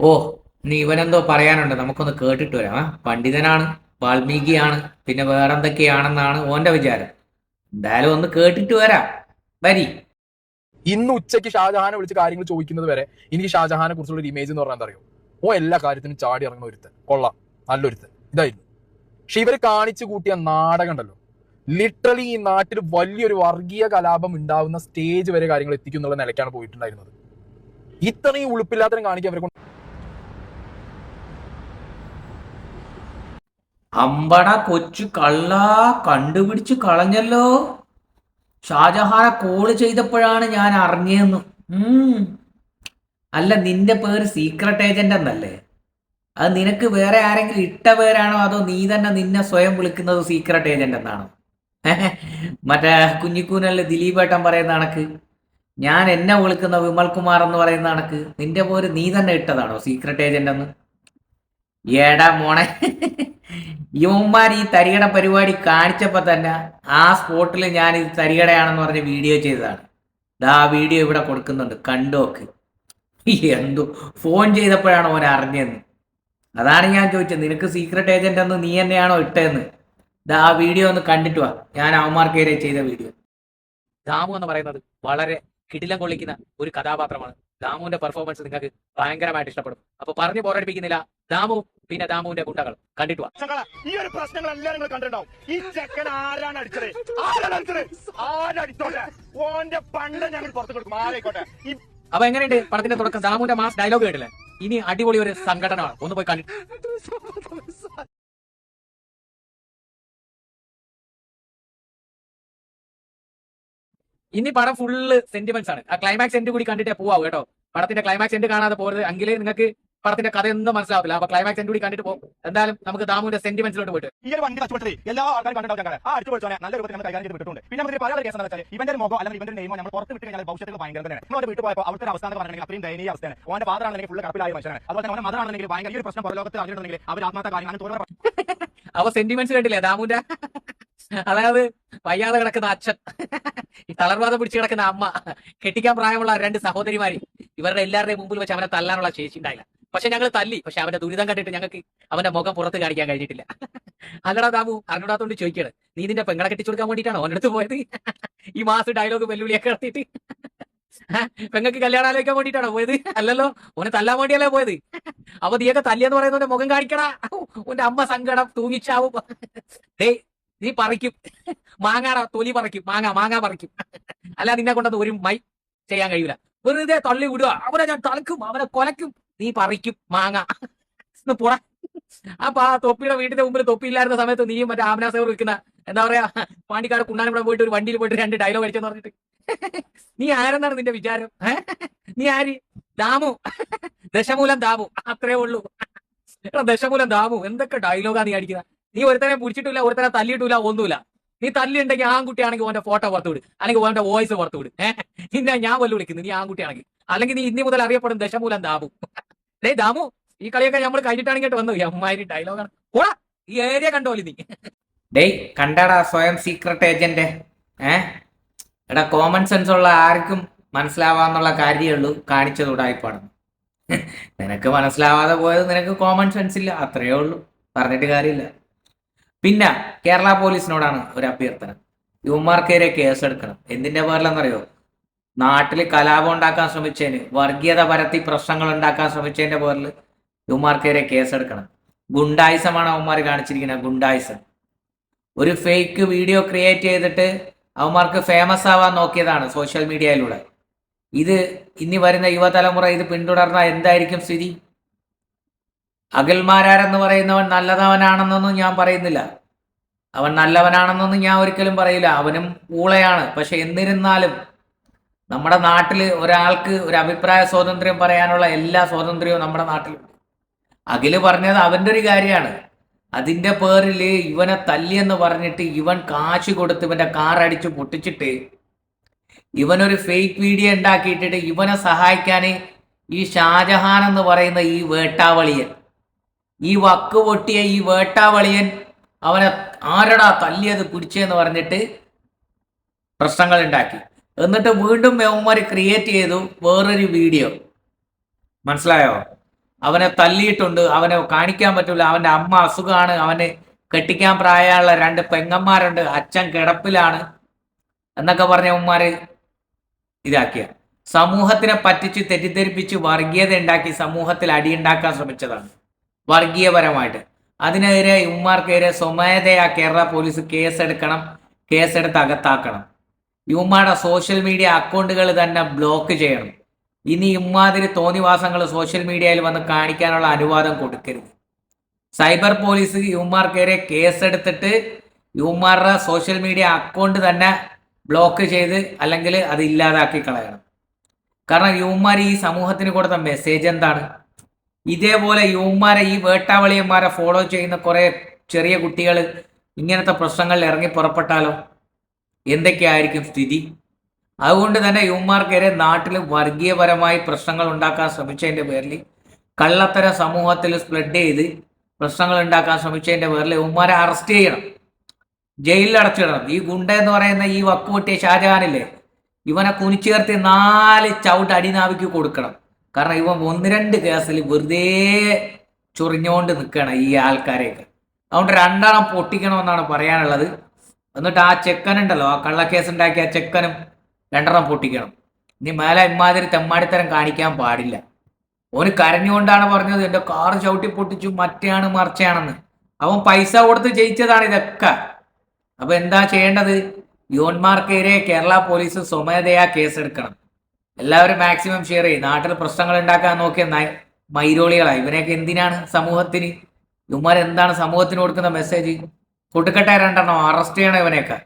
ഓ നീ ഇവനെന്തോ പറയാനുണ്ട്. നമുക്കൊന്ന് കേട്ടിട്ട് വരാം. ആ പണ്ഡിതനാണ് വാൽമീകിയാണ് പിന്നെ വേറെന്തൊക്കെയാണെന്നാണ് ഓന്റെ വിചാരം. എന്തായാലും ഒന്ന് കേട്ടിട്ട് വരാം. വരി. ഇന്ന് ഉച്ചയ്ക്ക് ഷാജഹാനെ വിളിച്ച് കാര്യങ്ങൾ ചോദിക്കുന്നത് വരെ എനിക്ക് ഷാജഹാനെ കുറിച്ചുള്ള ഒരു ഇമേജ് എന്ന് പറഞ്ഞാൽ അറിയോ ഓ എല്ലാ കാര്യത്തിനും ചാടി ഇറങ്ങുന്ന ഒരുത്തൻ. കൊള്ളാം. നല്ലൊരുത്തൻ. ഇതായിരുന്നു. പക്ഷെ ഇവർ കാണിച്ചു കൂട്ടിയ നാടകം ഉണ്ടല്ലോ. ലിറ്ററലി ഈ നാട്ടിൽ വലിയൊരു വർഗീയ കലാപം ഉണ്ടാവുന്ന സ്റ്റേജ് വരെ കാര്യങ്ങൾ എത്തിക്കും എന്നുള്ള നിലയ്ക്കാണ് പോയിട്ടുണ്ടായിരുന്നത്. ഇത്രയും ഉളുപ്പില്ലാത്തരം കാണിക്കാൻ അവരെ കൊണ്ട് അമ്പട കൊച്ചു കള്ള കണ്ടുപിടിച്ച് കളഞ്ഞല്ലോ. ഷാജഹാനെ കോൾ ചെയ്തപ്പോഴാണ് ഞാൻ അറിഞ്ഞതെന്ന്. അല്ല നിന്റെ പേര് സീക്രട്ട് ഏജന്റ് എന്നല്ലേ? അത് നിനക്ക് വേറെ ആരെങ്കിലും ഇട്ട പേരാണോ അതോ നീ തന്നെ നിന്നെ സ്വയം വിളിക്കുന്നത് സീക്രട്ട് ഏജന്റ് എന്നാണോ? മറ്റേ കുഞ്ഞിക്കൂനല്ലേ ദിലീപ് ഏട്ടൻ പറയുന്ന കണക്ക്? ഞാൻ എന്നെ വിളിക്കുന്ന വിമൽ കുമാർ എന്ന് പറയുന്ന കണക്ക്? നിന്റെ പേര് നീ തന്നെ ഇട്ടതാണോ സീക്രട്ട് ഏജന്റ് എന്ന്? ഏടാ മോണെ ഇവന്മാർ ഈ തരികട പരിപാടി കാണിച്ചപ്പോൾ തന്നെ ആ സ്പോട്ടിൽ ഞാൻ ഇത് തരികടയാണെന്ന് പറഞ്ഞ് വീഡിയോ ചെയ്തതാണ്. ദാ വീഡിയോ ഇവിടെ കൊടുക്കുന്നുണ്ട്. കണ്ടോക്ക്. എന്തോ? ഫോൺ ചെയ്തപ്പോഴാണ് ഓൻ അറിഞ്ഞതെന്ന് അതാണ് ഞാൻ ചോദിച്ചത്. നിനക്ക് സീക്രട്ട് ഏജന്റ് എന്ന് നീ തന്നെയാണോ ഇട്ടതെന്ന്? ദാ ആ വീഡിയോ ഒന്ന് കണ്ടിട്ട് വാ. ഞാൻ അവന്മാർക്കേരെ ചെയ്ത വീഡിയോ. ദാമു എന്ന് പറയുന്നത് വളരെ കിടിലം കൊള്ളിക്കുന്ന ഒരു കഥാപാത്രമാണ്. ദാമുവിന്റെ പെർഫോമൻസ് നിങ്ങൾക്ക് ഭയങ്കരമായിട്ട് ഇഷ്ടപ്പെടും. അപ്പൊ പറഞ്ഞു പോരടിപ്പിക്കുന്നില്ല ദാമു പിന്നെ ദാമുവിന്റെ ഗുണ്ടകൾ. കണ്ടിട്ട് വാ ഈ ഒരു പ്രശ്നങ്ങൾ എല്ലാരും കണ്ടിട്ടുണ്ടാവും. ഈ ചെക്കൻ ആരാണ് അടിച്ചത്? ആരാണ് അടിച്ചത്? ആരടിച്ചോട്ടെ ഓന്റെ പണ്ട് ഞങ്ങൾ പുറത്തു കൊടുക്കും. ആരായിക്കോട്ടെ അപ്പൊ എങ്ങനെയുണ്ട് പടത്തിന്റെ തുടക്കം? ദാമുവിന്റെ മാസ് ഡയലോഗ് കേട്ടില്ലേ? ഇനി അടിപൊളി ഒരു സംഘടനമാണ് ഒന്ന് പോയി കണ്ടിട്ട് ഇനി പടം ഫുള്ള് സെന്റിമെന്റ്സ് ആണ്. ആ ക്ലൈമാക്സ് എൻഡ് കൂടി കണ്ടിട്ടേ പോവാ കേട്ടോ. പടത്തിന്റെ ക്ലൈമാക്സ് എൻഡ് കാണാതെ പോകരുത് എങ്കിലേ നിങ്ങൾക്ക് പടത്തിന്റെ കഥ ഒന്നും മനസ്സിലാവില്ല അപ്പൊ ക്ലൈമാക്സ് എൻഡ് കൂടി കണ്ടിട്ട് പോകും. എന്തായാലും നമുക്ക് ദാമുവിന്റെ സെന്റിമെന്റ്സിലോട്ട് പോയിട്ട്. ഈ ഒരു വണ്ടി കഷ്ടപ്പെട്ടത് എല്ലാ ആൾക്കാരും കണ്ടിട്ടുണ്ടാവും ആ അടിച്ചു പൊളിച്ചോനെ നല്ല രൂപത്തിൽ നമ്മൾ കൈകാര്യം ചെയ്ത് വിട്ടിട്ടുണ്ട്. പിന്നെ നമുക്ക് കേസ് വെച്ചാൽ ഇവന്റെ ഒരു മുഖം അല്ലെങ്കിൽ ഇവന്റെ നെയ്മോ നമ്മൾ പുറത്ത് വിട്ട് കഴിഞ്ഞാൽ ഭവിഷ്യത്തിൽ ഭയങ്കര തന്നെയാണ്. വീട്ടിൽ പോയപ്പോൾ അവസ്ഥ എന്ന് പറഞ്ഞിട്ടുണ്ടെങ്കിൽ അത്രയും ദയനീയ അവസ്ഥയാണ്. ഫുൾ മനുഷ്യനാണ്. അതുപോലെ തന്നെ അവന്റെ ഭയങ്കര ഈ ഒരു പ്രശ്നം പുറലോകത്ത് അറിഞ്ഞിട്ടുണ്ടെങ്കിൽ അവർ ആത്മാർത്ഥ കാര്യമാണ് അവ സെന്റിമെന്റ്സ് കണ്ടില്ലേ ദാമുന്റെ അതായത് വയ്യാതെ കിടക്കുന്ന അച്ഛൻ. ഈ തളർവാദം പിടിച്ചു കിടക്കുന്ന അമ്മ. കെട്ടിക്കാൻ പ്രായമുള്ള രണ്ട് സഹോദരിമാര്. ഇവരുടെ എല്ലാവരുടെയും മുമ്പിൽ വെച്ച് അവനെ തല്ലാനുള്ള ശേഷി ഉണ്ടായില്ല. പക്ഷെ ഞങ്ങൾ തല്ലി. പക്ഷെ അവന്റെ ദുരിതം കണ്ടിട്ട് ഞങ്ങൾക്ക് അവന്റെ മുഖം പുറത്ത് കാണിക്കാൻ കഴിഞ്ഞിട്ടില്ല. അല്ലടാ ദാമു അറിഞ്ഞൂടാത്തോണ്ട് ചോദിക്കാണ്. നീ നിന്റെ പെങ്ങളെ കെട്ടിച്ചു കൊടുക്കാൻ വേണ്ടിയിട്ടാണോ അവനടുത്ത് പോയത്? ഈ മാസം ഡയലോഗ് വെല്ലുവിളിയൊക്കെ നടത്തിയിട്ട്. പെങ്ങൾക്ക് കല്യാണം ആലോചിക്കാൻ വേണ്ടിയിട്ടാണോ പോയത്? അല്ലല്ലോ ഓനെ തല്ലാൻ വേണ്ടിയല്ലേ പോയത്? അപ്പൊ നീയൊക്കെ തല്ലിയെന്ന് പറയുന്നവന്റെ മുഖം കാണിക്കടാ. ഓന്റെ അമ്മ സങ്കടം തൂങ്ങിച്ചാവും. ഡേ നീ പറിക്കും. മാങ്ങാടാ തൊലി പറിക്കും. മാങ്ങ മാങ്ങ പറിക്കും. അല്ല നിന്നെ കൊണ്ടത് ഒരു മൈ ചെയ്യാൻ കഴിയൂല. വെറുതെ തള്ളി വിടുക അവനെ ഞാൻ തളക്കും അവനെ കൊലക്കും. നീ പറിക്കും മാങ്ങ. പുറ. അപ്പൊ ആ തൊപ്പിയുടെ വീടിന്റെ മുമ്പിൽ തൊപ്പി ഇല്ലായിരുന്ന സമയത്ത് നീയും മറ്റേ ആമനാസേവർ വിൽക്കുന്ന എന്താ പറയാ പാണ്ടിക്കാട് കുണ്ണാനും കൂടെ പോയിട്ട് ഒരു വണ്ടിയിൽ പോയിട്ട് രണ്ട് ഡയലോഗ് അടിച്ചെന്ന് പറഞ്ഞിട്ട്. നീ ആരെന്നാണ് നിന്റെ വിചാരം? നീ ആര്? ദാമു. ദശമൂലം ദാമു. അത്രേ ഉള്ളൂ. ദശമൂലം ദാമു. എന്തൊക്കെ ഡയലോഗാ നീ അടിക്കുന്ന? നീ ഒരുത്തനെ പിടിച്ചിട്ടില്ല ഒരുത്തനെ തല്ലിയിട്ടില്ല ഒന്നുമില്ല. നീ തല്ലിയുണ്ടെങ്കിൽ ആൺകുട്ടിയാണെങ്കിൽ ഓന്റെ ഫോട്ടോ പുറത്തു വിടും. അല്ലെങ്കിൽ ഓന്റെ വോയിസ് പുറത്തു വിടും. ഏഹ് നിന്നെ ഞാൻ വല്ലു വിളിക്കുന്നു നീ ആൺകുട്ടിയാണെങ്കിൽ. അല്ലെങ്കിൽ നീ ഇന്നി മുതൽ അറിയപ്പെടും ദശമൂലം ദാമു. ഡേ ദാമു ഈ കളിയൊക്കെ നമ്മൾ കഴിഞ്ഞിട്ടാണ് ഇങ്ങോട്ട് വന്നു അമ്മാരി ഡയലോഗാണ് പോടാ ഈ ഏരിയ കണ്ടോലി നീ ഡേയ് കണ്ടടാ സ്വയം സീക്രട്ട് ഏജന്റ് എടാ കോമൺ സെൻസ് ഉള്ള ആർക്കും മനസ്സിലാവാന്നുള്ള കാര്യമേ ഉള്ളൂ കാണിച്ചത് ഉടായിപ്പാടുന്നു നിനക്ക് മനസ്സിലാവാതെ പോയത് നിനക്ക് കോമൺ സെൻസ് ഇല്ല. അത്രയേ ഉള്ളൂ. പറഞ്ഞിട്ട് കാര്യമില്ല. പിന്നെ കേരള പോലീസിനോടാണ് ഒരു അഭ്യർത്ഥന. യുവമാർക്കെതിരെ കേസെടുക്കണം എന്തിന്റെ പേരിലെന്നറിയോ നാട്ടിൽ കലാപം ഉണ്ടാക്കാൻ ശ്രമിച്ചതിന് വർഗീയത പരത്തി പ്രശ്നങ്ങൾ ഉണ്ടാക്കാൻ ശ്രമിച്ചതിന്റെ പേരിൽ യുവമാർക്കെതിരെ കേസെടുക്കണം. ഗുണ്ടായിസമാണ് അവന്മാർ കാണിച്ചിരിക്കുന്നത് ഗുണ്ടായിസം. ഒരു ഫേക്ക് വീഡിയോ ക്രിയേറ്റ് ചെയ്തിട്ട് അവന്മാർക്ക് ഫേമസ് ആവാൻ നോക്കിയതാണ് സോഷ്യൽ മീഡിയയിലൂടെ ഇത് ഇനി വരുന്ന യുവതലമുറ ഇത് പിന്തുടർന്ന എന്തായിരിക്കും സ്ഥിതി? അഖിൽമാരാരെന്ന് പറയുന്നവൻ നല്ലതവനാണെന്നൊന്നും ഞാൻ പറയുന്നില്ല. അവൻ നല്ലവനാണെന്നൊന്നും ഞാൻ ഒരിക്കലും പറയില്ല. അവനും ഊളയാണ്. പക്ഷെ എന്നിരുന്നാലും നമ്മുടെ നാട്ടിൽ ഒരാൾക്ക് ഒരു അഭിപ്രായ സ്വാതന്ത്ര്യം പറയാനുള്ള എല്ലാ സ്വാതന്ത്ര്യവും നമ്മുടെ നാട്ടിലുണ്ട്. അഖിൽ പറഞ്ഞത് അവന്റെ ഒരു കാര്യമാണ്. അതിന്റെ പേരിൽ ഇവനെ തല്ലിയെന്ന് പറഞ്ഞിട്ട് ഇവൻ കാശ് കൊടുത്ത് ഇവന്റെ കാർ അടിച്ച് പൊട്ടിച്ചിട്ട് ഇവനൊരു ഫേക്ക് വീഡിയോ ഉണ്ടാക്കിയിട്ടിട്ട് ഇവനെ സഹായിക്കാൻ ഈ ഷാജഹാൻ എന്ന് പറയുന്ന ഈ വേട്ടാവളിയൻ ഈ വക്ക് പൊട്ടിയ ഈ വേട്ടാവളിയൻ അവനെ ആരടാ തല്ലിയത് പിടിച്ചെന്ന് പറഞ്ഞിട്ട് പ്രശ്നങ്ങൾ ഉണ്ടാക്കി. എന്നിട്ട് വീണ്ടും യവന്മാർ ക്രിയേറ്റ് ചെയ്തു വേറൊരു വീഡിയോ മനസ്സിലായോ? അവനെ തല്ലിയിട്ടുണ്ട് അവനെ കാണിക്കാൻ പറ്റൂല അവന്റെ അമ്മ അസുഖമാണ് അവന് കെട്ടിക്കാൻ പ്രായമുള്ള രണ്ട് പെങ്ങന്മാരുണ്ട് അച്ഛൻ കിടപ്പിലാണ് എന്നൊക്കെ പറഞ്ഞ ഉമ്മാര് ഇതാക്കിയ. സമൂഹത്തിനെ പറ്റിച്ച് തെറ്റിദ്ധരിപ്പിച്ച് വർഗീയത ഉണ്ടാക്കി സമൂഹത്തിൽ അടിയുണ്ടാക്കാൻ ശ്രമിച്ചതാണ്. വർഗീയപരമായിട്ട്. അതിനെതിരെ ഉമ്മാർക്കെതിരെ സ്വമേധയാ കേരള പോലീസ് കേസെടുക്കണം കേസെടുത്ത് അകത്താക്കണം. ഇവന്മാരുടെ സോഷ്യൽ മീഡിയ അക്കൗണ്ടുകൾ തന്നെ ബ്ലോക്ക് ചെയ്യണം. ഇനി ഇമ്മാതിരി തോന്നിവാസങ്ങൾ സോഷ്യൽ മീഡിയയിൽ വന്ന് കാണിക്കാനുള്ള അനുവാദം കൊടുക്കരുത്. സൈബർ പോലീസ് യുവമാർക്കെതിരെ കേസെടുത്തിട്ട് യുവമാരുടെ സോഷ്യൽ മീഡിയ അക്കൗണ്ട് തന്നെ ബ്ലോക്ക് ചെയ്ത് അല്ലെങ്കിൽ അത് ഇല്ലാതാക്കി കളയണം. കാരണം യുവമാർ ഈ സമൂഹത്തിന് കൊടുത്ത മെസ്സേജ് എന്താണ്? ഇതേപോലെ യുവമാരെ ഈ വേട്ടാവളിയന്മാരെ ഫോളോ ചെയ്യുന്ന കുറേ ചെറിയ കുട്ടികൾ ഇങ്ങനത്തെ പ്രശ്നങ്ങളിൽ ഇറങ്ങി പുറപ്പെട്ടാലോ? എന്തൊക്കെയായിരിക്കും സ്ഥിതി? അതുകൊണ്ട് തന്നെ യുവമാർക്കെതിരെ നാട്ടിൽ വർഗീയപരമായി പ്രശ്നങ്ങൾ ഉണ്ടാക്കാൻ ശ്രമിച്ചതിന്റെ പേരിൽ കള്ളത്തര സമൂഹത്തിൽ സ്പ്രെഡ് ചെയ്ത് പ്രശ്നങ്ങൾ ഉണ്ടാക്കാൻ ശ്രമിച്ചതിന്റെ പേരിൽ യുവമാരെ അറസ്റ്റ് ചെയ്യണം. ജയിലിൽ അടച്ചിടണം. ഈ ഗുണ്ട എന്ന് പറയുന്ന ഈ വക്കുപൊട്ടിയ ഷാജഹാനില്ലേ ഇവനെ കുനിച്ചേർത്തി നാല് ചവിട്ട് അടിനാവിക്ക് കൊടുക്കണം. കാരണം ഇവൻ ഒന്ന് രണ്ട് കേസിൽ വെറുതെ ചൊറിഞ്ഞുകൊണ്ട് നിൽക്കണം ഈ ആൾക്കാരെയൊക്കെ. അതുകൊണ്ട് രണ്ടെണ്ണം പൊട്ടിക്കണമെന്നാണ് പറയാനുള്ളത്. എന്നിട്ട് ആ ചെക്കനുണ്ടല്ലോ ആ കള്ളക്കേസ് ഉണ്ടാക്കിയ ആ ചെക്കനും രണ്ടെണ്ണം പൊട്ടിക്കണം. നീ മേലെ ഇമ്മാതിരി തെമ്മാടിത്തരം കാണിക്കാൻ പാടില്ല. ഓന് കരഞ്ഞുകൊണ്ടാണ് പറഞ്ഞത് എന്റെ കാറ് ചവിട്ടി പൊട്ടിച്ചു മറ്റെയാണ് മറിച്ചയാണെന്ന്. അവൻ പൈസ കൊടുത്ത് ജയിച്ചതാണ് ഇതൊക്കെ. അപ്പൊ എന്താ ചെയ്യേണ്ടത്? യോന്മാർക്കെതിരെ കേരള പോലീസ് സ്വമേധയാ കേസെടുക്കണം. എല്ലാവരും മാക്സിമം ഷെയർ ചെയ്യും. നാട്ടിൽ പ്രശ്നങ്ങൾ ഉണ്ടാക്കാൻ നോക്കിയ മൈരോളികളാണ് ഇവനെയൊക്കെ എന്തിനാണ് സമൂഹത്തിന്? ഇവന്മാർ എന്താണ് സമൂഹത്തിന് കൊടുക്കുന്ന മെസ്സേജ് കൊടുക്കട്ടെ രണ്ടെണ്ണം അറസ്റ്റ് ചെയ്യണം ഇവനെയൊക്കെ.